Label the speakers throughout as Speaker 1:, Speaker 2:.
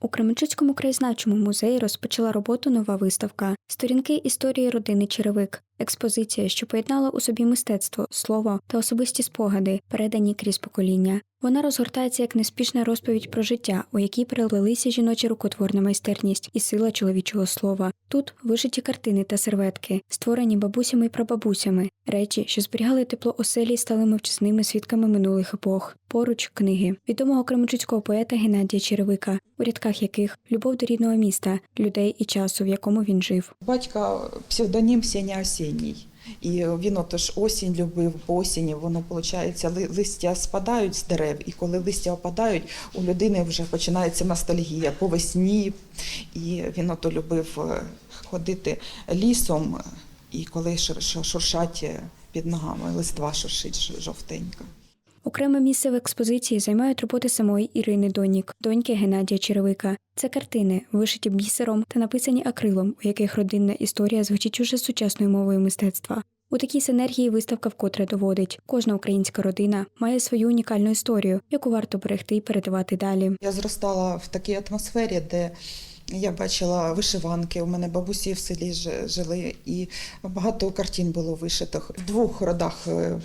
Speaker 1: У Кременчуцькому краєзнавчому музеї розпочала роботу нова виставка Сторінки історії родини Черевик. Експозиція, що поєднала у собі мистецтво, слово та особисті спогади, передані крізь покоління. Вона розгортається як неспішна розповідь про життя, у якій переплелися жіноча рукотворна майстерність і сила чоловічого слова. Тут вишиті картини та серветки, створені бабусями і прабабусями, речі, що зберігали тепло оселі стали мовчасними свідками минулих епох. Поруч книги відомого кременчуцького поета Геннадія Черевика, у рядках яких любов до рідного міста, людей і часу, в якому він жив.
Speaker 2: Батька псевдонім Сеня Осінній. І він отож осінь любив, по осені воно виходить, листя спадають з дерев, і коли листя опадають, у людини вже починається ностальгія по весні. І він ото любив е, ходити лісом, і коли шур- шур- шуршать під ногами, листва шуршить жовтенька.
Speaker 1: Окреме місце в експозиції займають роботи самої Ірини Донік, доньки Геннадія Черевика. Це картини, вишиті бісером та написані акрилом, у яких родинна історія звучить уже сучасною мовою мистецтва. У такій синергії виставка вкотре доводить, кожна українська родина має свою унікальну історію, яку варто берегти і передавати далі.
Speaker 2: Я зростала в такій атмосфері, де я бачила вишиванки. У мене бабусі в селі жили, і багато картин було вишитих. В двох родах е,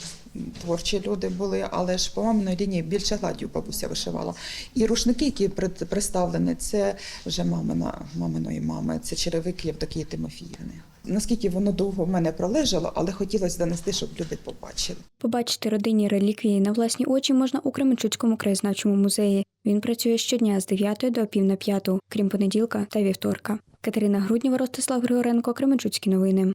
Speaker 2: творчі люди були, але ж по маминій лінії більше гладдю бабуся вишивала. І рушники, які пред- представлені, це вже мамина, маминої мами, це черевик Євдокії Тимофіївни. Наскільки воно довго в мене пролежало, але хотілося донести, щоб люди побачили.
Speaker 1: Побачити родинні реліквії на власні очі можна у Кременчуцькому краєзнавчому музеї. Він працює щодня з 9 до пів на п'яту, крім понеділка та вівторка. Катерина Груднєва, Ростислав Григоренко, Кременчуцькі новини.